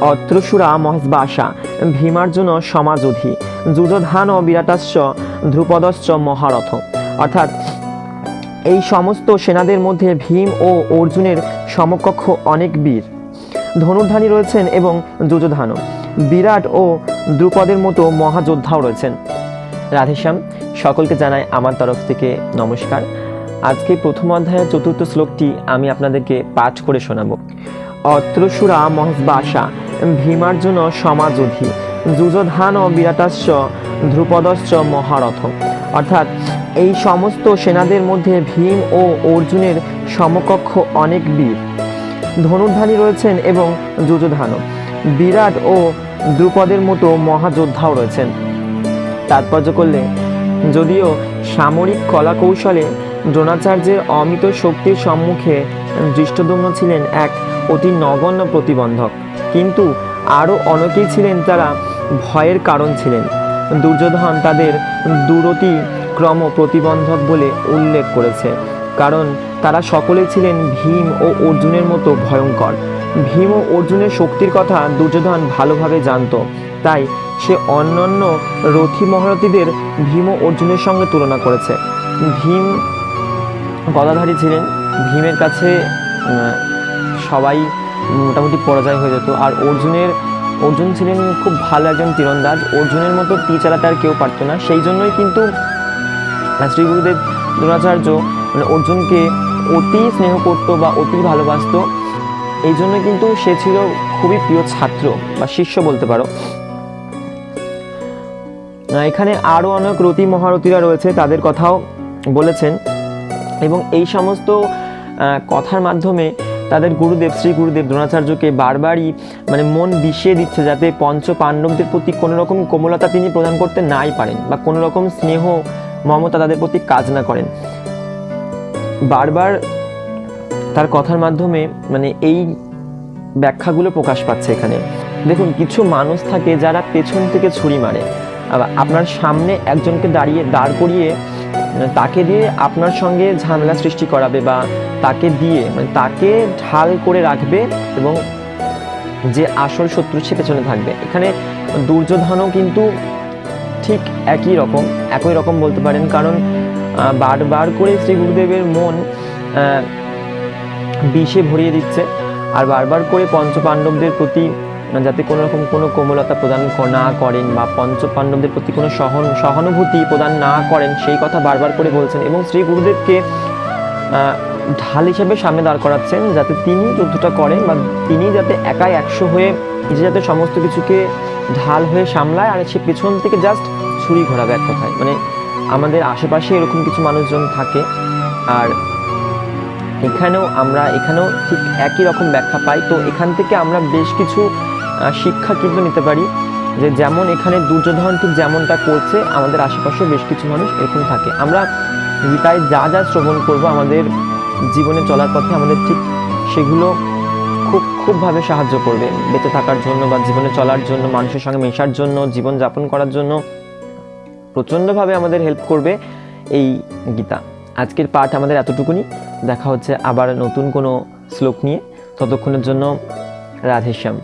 অত্রসুরা মহেশবা আশা ভীমার্জুন সমাজোধি, যুযধান ও বিরাটাস্য ধ্রুপদশ্চ মহারথ। অর্থাৎ এই সমস্ত সেনাদের মধ্যে ভীম ও অর্জুনের সমকক্ষ অনেক বীর। ধনুর্ধানী রয়েছেন এবং যুযধানও। বিরাট ও দ্রুপদের মতো মহাযোদ্ধাও রয়েছেন। রাধেশ্যাম, সকলকে জানাই আমার তরফ থেকে নমস্কার। আজকে প্রথম অধ্যায়ের চতুর্থ শ্লোকটি আমি আপনাদেরকে পাঠ করে শোনাব। অত্রসুরা মহেশবাসা ভীমার্জুন সমাজোধি ও বিরাটাস্য ধ্রুপদশ্চ মহারথ। অর্থাৎ এই সমস্ত সেনাদের মধ্যে ভীম ও অর্জুনের সমকক্ষ অনেক বীর। ধনুর্ধানী রয়েছেন এবং যুযধানও বিরাট ও দ্রুপদের মতো মহাযোদ্ধাও রয়েছেন। তাৎপর্য করলে যদিও সামরিক কলা কৌশলে দ্রোণাচার্যের অমিত শক্তির সম্মুখে দৃষ্টদম্ন ছিলেন এক অতি নগণ্য প্রতিবন্ধক। কিন্তু আরও অনেকেই ছিলেন তারা, ভয়ের কারণ ছিলেন। দুর্যোধন তাদের দূরতি ক্রম প্রতিবন্ধক বলে উল্লেখ করেছে। কারণ তারা সকলে ছিলেন ভীম ও অর্জুনের মতো ভয়ঙ্কর। ভীম ও অর্জুনের শক্তির কথা দুর্যোধন ভালোভাবে জানতো। তাই সে অন্যান্য রথী মহারথীদের ভীম ও অর্জুনের সঙ্গে তুলনা করেছে। ভীম গদাধারী ছিলেন। ভীমের কাছে সবাই মোটামুটি পরাজয় হয়ে যেত। আর অর্জুনের, অর্জুন ছিলেন খুব ভালো একজন তীরন্দাজ। অর্জুনের মতো তীর চালাতে আর কেউ পারতো না। সেই জন্যই কিন্তু শ্রী গুরুদেব দ্রোণাচার্য মানে অর্জুনকে অতি স্নেহ করতো বা অতি ভালোবাসতো। এই জন্য কিন্তু সে ছিল খুবই প্রিয় ছাত্র বা শিষ্য বলতে পারো। এখানে আরও অনেক রতি মহারথীরা রয়েছে। তাদের কথাও বলেছেন। এবং এই সমস্ত কথার মাধ্যমে তাদের গুরুদেব, শ্রী গুরুদেব দ্রোণাচার্যকে বারবারই মানে মন বিষিয়ে দিচ্ছে যাতে পঞ্চ পাণ্ডবদের প্রতি কোনো রকম কোমলতা তিনি প্রদান করতে নাই পারেন বা কোনো রকম স্নেহ, মমতা তাদের প্রতি কাজ না করেন। বারবার তার কথার মাধ্যমে মানে এই ব্যাখ্যাগুলো প্রকাশ পাচ্ছে এখানে। দেখুন, কিছু মানুষ থাকে যারা পেছন থেকে ছুরি মারে। আপনার সামনে একজনকে দাঁড়িয়ে, দাঁড় করিয়ে তাকে দিয়ে আপনার সঙ্গে ঝামেলা সৃষ্টি করাবে বা তাকে দিয়ে মানে তাকে ঢাল করে রাখবে এবং যে আসল শত্রু সে পেছনে থাকবে। এখানে দুর্যোধনও কিন্তু ঠিক একই রকম একই রকম বলতে পারেন। কারণ বারবার করে শ্রী গুরুদেবের মন বিষে ভরিয়ে দিচ্ছে। আর বারবার করে পঞ্চপাণ্ডবদের প্রতি যাতে কোনো রকম কোনো কোমলতা প্রদান না করেন বা পঞ্চ পাণ্ডবদের প্রতি কোনো সহন, সহানুভূতি প্রদান না করেন, সেই কথা বারবার করে বলছেন এবং শ্রী গুরুদেবকে ঢাল হিসেবে সামনে দাঁড় করাচ্ছেন যাতে তিনি যুদ্ধটা করেন বা তিনি যাতে একাই একশো হয়ে নিজে যাতে সমস্ত কিছুকে ঢাল হয়ে সামলায় আর সে পেছন থেকে জাস্ট ছুরি ঘোরাবে এক কথায়। মানে আমাদের আশেপাশে এরকম কিছু মানুষজন থাকে আর এখানেও আমরা, এখানেও ঠিক একই রকম ব্যাখ্যা পাই। তো এখান থেকে আমরা বেশ কিছু শিক্ষা কিন্তু নিতে পারি যে যেমন এখানে দুর্যোধন ঠিক যেমনটা করছে, আমাদের আশেপাশে বেশ কিছু মানুষ এরকম থাকে। আমরা গীতায় যা যা শ্রবণ করব আমাদের জীবনে চলার পথে আমাদের ঠিক সেগুলো খুব খুবভাবে সাহায্য করবে। বেঁচে থাকার জন্য বা জীবনে চলার জন্য, মানুষের সঙ্গে মেশার জন্য জীবন যাপন করার জন্য প্রচণ্ডভাবে আমাদের হেল্প করবে এই গীতা। আজকের পাঠ আমাদের এতটুকুনি। দেখা হচ্ছে আবার নতুন কোনো শ্লোক নিয়ে। ততক্ষণের জন্য রাধেশ্যাম